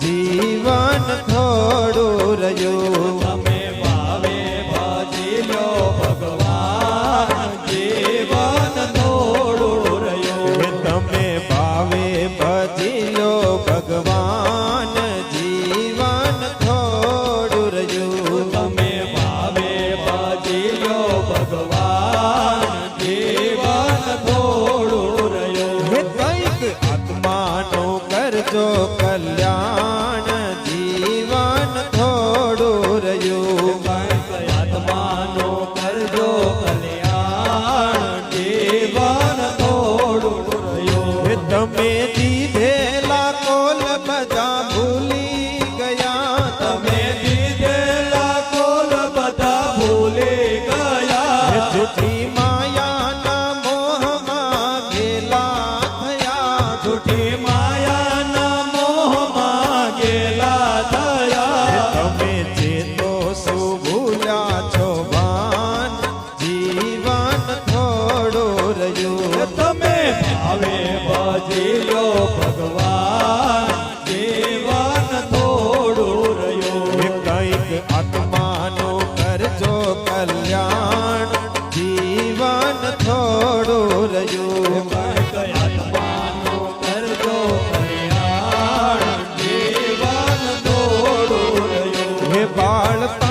જીવન થોડું રહ્યું તમે ભાવે ભજી લો ભગવાન જીવન થોડું રહ્યું તમે ભાવે ભજી લો ભગવાન જીવન થોડું રહ્યું તમે ભાવે ભજી લો ભગવાન જીવન થોડું રહ્યું કંઈક આત્માનું કરજો કલ્યાણ જીવન થોડું રહ્યું. આત્માનો કરજો કલ્યાણ જીવન થોડું રહ્યું. તમે ભાવે ભજી લો ભગવાન જીવન થોડું રહ્યું. કંઈક આત્માનું કરજો કલ્યાણ જીવન થોડું રહ્યું. આત્માનું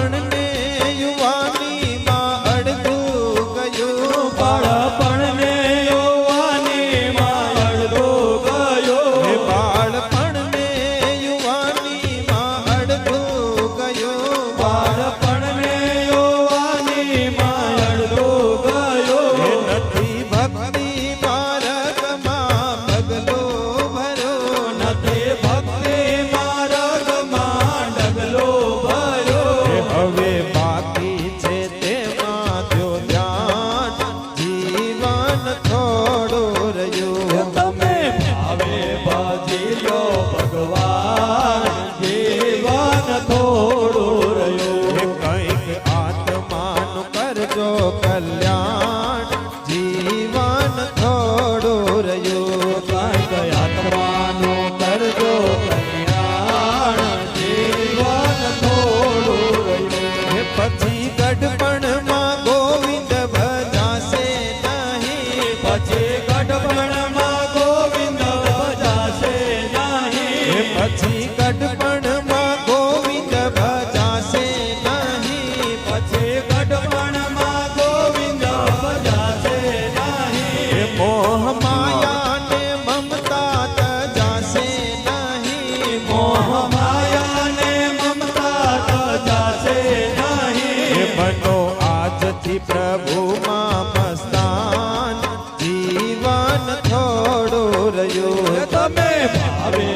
પછી ગઢપણમાં ગોવિંદ ભજાશે નહીં પછી ગઢપણમાં ગોવિંદ ભજાશે નહીં મોહ માયા ને મમતા તજાશે નહીં મોહ માયા ને મમતા તજાશે નહીં બનો આજથી પ્રભુમાં મસ્તાન જીવન થોડું રહ્યું તમે ભાવે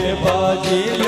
de